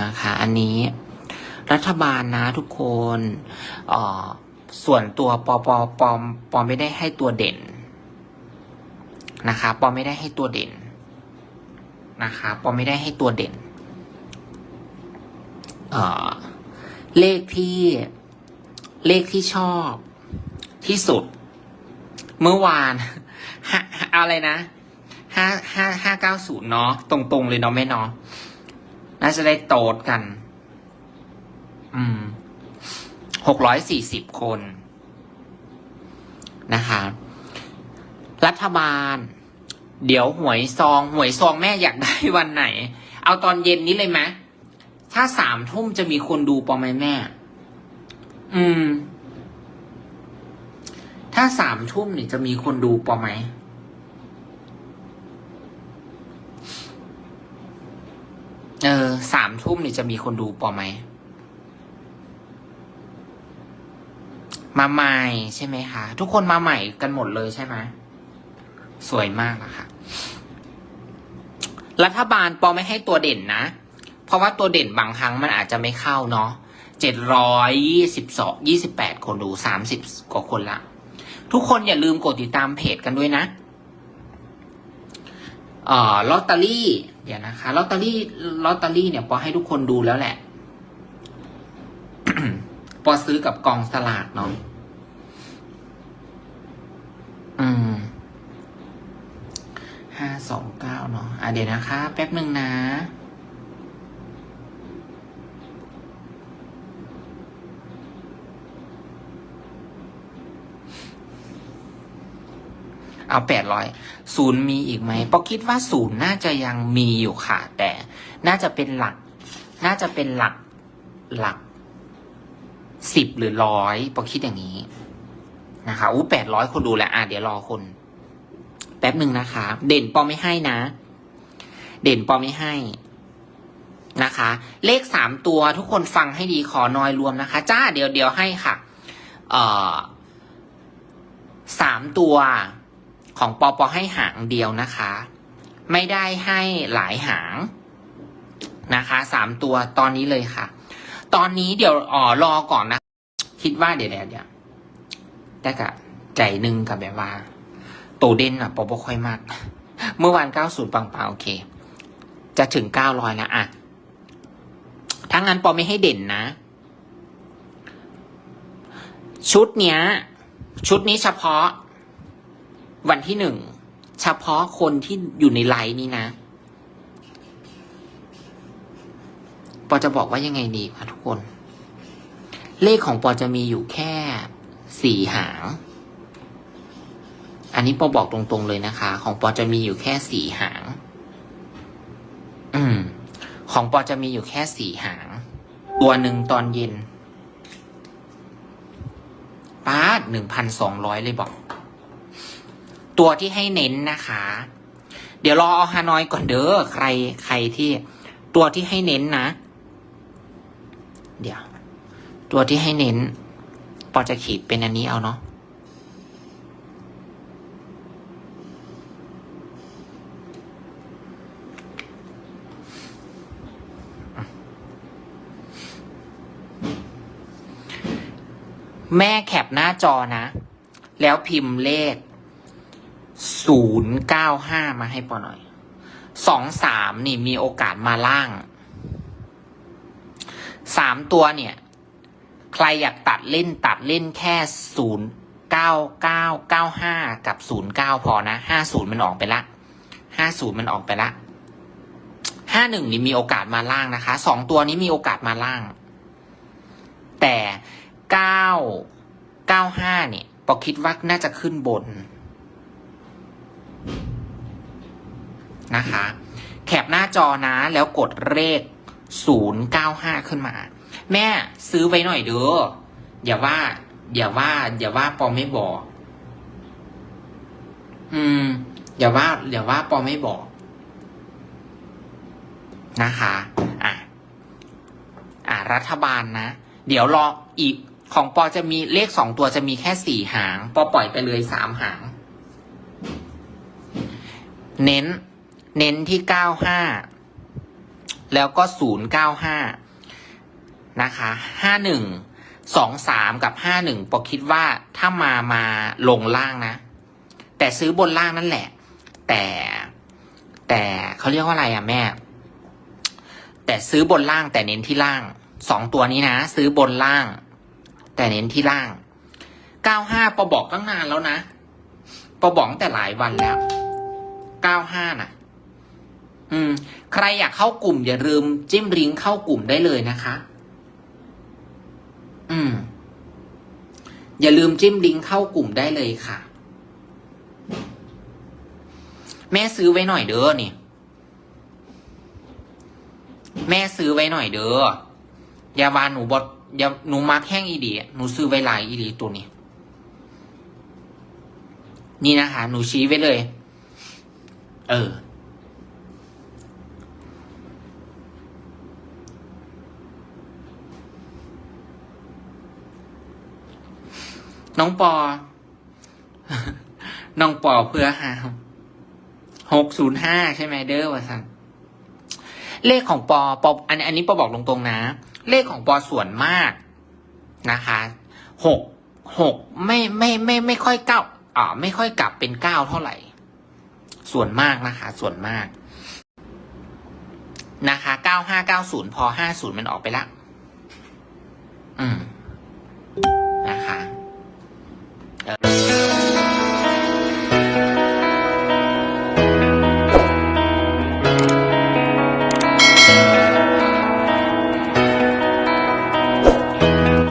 นะคะ อันนี้รัฐบาลนะทุกคนออส่วนตัวปอปอปอมปอไม่ได้ให้ตัวเด่นนะคะปอไม่ได้ให้ตัวเด่นนะคะปอไม่ได้ให้ตัวเด่นเออเลขที่เลขที่ชอบที่สุด เมื่อวานอะไรนะห้าห้าห้าเก้าศูนย์เนาะตรงๆเลยเนาะแม่เนาะ น่าจะได้โตดกัน อืมหกร้อยสี่สิบคนนะคะ รัฐบาล เดี๋ยวหวยซองหวยซองแม่อยากได้วันไหน เอาตอนเย็นนี้เลยไหมถ้าสามทุ่มจะมีคนดูปอไหมแม่ อืม ถ้าสามทุ่มเนี่ยจะมีคนดูปอไหม เออสาม ทุ่มนี่จะมีคนดูปอไหม มาใหม่ใช่ไหมคะ ทุกคนมาใหม่กันหมดเลยใช่ไหมสวยมากอะค่ะ รัฐบาลปอไม่ให้ตัวเด่นนะ เพราะว่าตัวเด่นบางครั้งมันอาจจะไม่เข้าเนาะเจ็ดร้อยยี่สิบสองยี่สิบแปดคนดูสามสิบกว่าคนละ ทุกคนอย่าลืมกดติดตามเพจกันด้วยนะเอ่อลอตเตอรี่ เดี๋ยวนะคะลอตเตอรี่ลอตเตอรี่เนี่ยปอให้ทุกคนดูแล้วแหละ ปอซื้อกับกองสลากเนาะอืมห้าสองเก้าเนาะอะเดี๋ยวนะคะ แป๊บหนึ่งนะ เอาแปดร้อยศูนย์มีอีกไหมปอคิดว่าศูนย์น่าจะยังมีอยู่ค่ะ แต่น่าจะเป็นหลัก น่าจะเป็นหลักหลักสิบหรือร้อยปอคิดอย่างนี้นะคะอู้แปดร้อยคนดูแลอะเดี๋ยวรอคน แป๊บหนึ่งนะคะ เด่นปอไม่ให้นะ เด่นปอไม่ให้นะคะ เลขสามตัวทุกคนฟังให้ดีขอนอยรวมนะคะ จ้าเดี๋ยวเดี๋ยวให้ค่ะ เอ่อสามตัว ของปอปอให้หางเดียวนะคะ ไม่ได้ให้หลายหางนะคะสามตัวตอนนี้เลยค่ะ ตอนนี้เดี๋ยวอ๋อรอก่อนนะ คิดว่าเดี๋ยวเดี๋ยวเดี๋ยวแต่กะใจหนึ่งกับแบบว่าโตเด่นอะปอปอค่อยมาก เมื่อวานเก้าศูนย์ปังปาโอเค จะถึงเก้าร้อยแล้วอะถ้างั้นปอไม่ให้เด่นนะ ชุดเนี้ย ชุดนี้เฉพาะ วันที่หนึ่งเฉพาะคนที่อยู่ในไลน์นี้นะปอจะบอกว่ายังไงดีคะทุกคน เลขของปอจะมีอยู่แค่สี่หาง อันนี้ปอบอกตรงๆเลยนะคะ ของปอจะมีอยู่แค่สี่หาง อืม ของปอจะมีอยู่แค่สี่หาง ตัวหนึ่งตอนเย็นป้าหนึ่งพันสองร้อยเลยบอก ตัวที่ให้เน้นนะคะ เดี๋ยวรอเอาฮานอยก่อนเด้อใครใครที่ ตัวที่ให้เน้นนะ เดี๋ยว ตัวที่ให้เน้น ปอจะขีดเป็นอันนี้เอาเนาะแม่แคปหน้าจอนะ แล้วพิมพ์เลข ศูนย์เก้าห้ามาให้ปอหน่อยสองสามนี่มีโอกาสมาล่างสามตัวเนี่ย ใครอยากตัดเล่นตัดเล่นแค่ศูนย์เก้าเก้าเก้าห้ากับศูนย์เก้าพอนะห้าศูนย์มันออกไปละห้าศูนย์มันออกไปละห้าหนึ่งนี่มีโอกาสมาล่างนะคะสองตัวนี้มีโอกาสมาล่าง แต่เก้าเก้าห้าเนี่ยปอคิดว่าน่าจะขึ้นบน นะคะแคปหน้าจอนะแล้วกดเลขศูนย์เก้าห้าขึ้นมา แม่ซื้อไว้หน่อยเด้ออย่าว่า อย่าว่า อย่าว่าปอไม่บอก อืม อย่าว่า อย่าว่าปอไม่บอก นะคะ อะ อะ รัฐบาลนะ เดี๋ยวรออีกของปอจะมีเลขสองตัวจะมีแค่สี่หาง ปอปล่อยไปเลยสามหาง เน้น เน้นที่เก้าห้าแล้วก็ศูนย์เก้าห้านะคะห้าหนึ่งสองสามกับห้าหนึ่งปอคิดว่าถ้ามามาลงล่างนะ แต่ซื้อบนล่างนั่นแหละ แต่แต่เขาเรียกว่าอะไรอะแม่ แต่ซื้อบนล่างแต่เน้นที่ล่างสองตัวนี้นะ ซื้อบนล่าง แต่เน้นที่ล่างเก้าห้าปอบอกตั้งนานแล้วนะปอบอกแต่หลายวันแล้วเก้าห้าน่ะ อืม ใครอยากเข้ากลุ่ม อย่าลืมจิ้มลิงก์เข้ากลุ่มได้เลยนะคะ อืม อย่าลืมจิ้มลิงก์เข้ากลุ่มได้เลยค่ะ แม่ซื้อไว้หน่อยเด้อนี่ แม่ซื้อไว้หน่อยเด้ออย่าวาหนูบดอย่าหนูมักแห้งอีดีหนูซื้อไว้หลายอีดีตัวนี้นี่นะคะหนูชี้ไว้เลย เออ น้องปอ น้องปอเพื่อหาหกศูนย์ห้าใช่ไหมเด้อวะสันเลขของปอปออันอันนี้ปอบอกตรงๆนะ เลขของปอส่วนมากนะคะหกหกไม่ไม่ไม่ไม่ค่อยเก้าอ่าไม่ค่อยกลับเป็นเก้าเท่าไหร่ ส่วนมากนะคะ ส่วนมากนะคะเก้าห้าเก้าศูนย์พอห้าศูนย์มันออกไปละ อืม นะคะ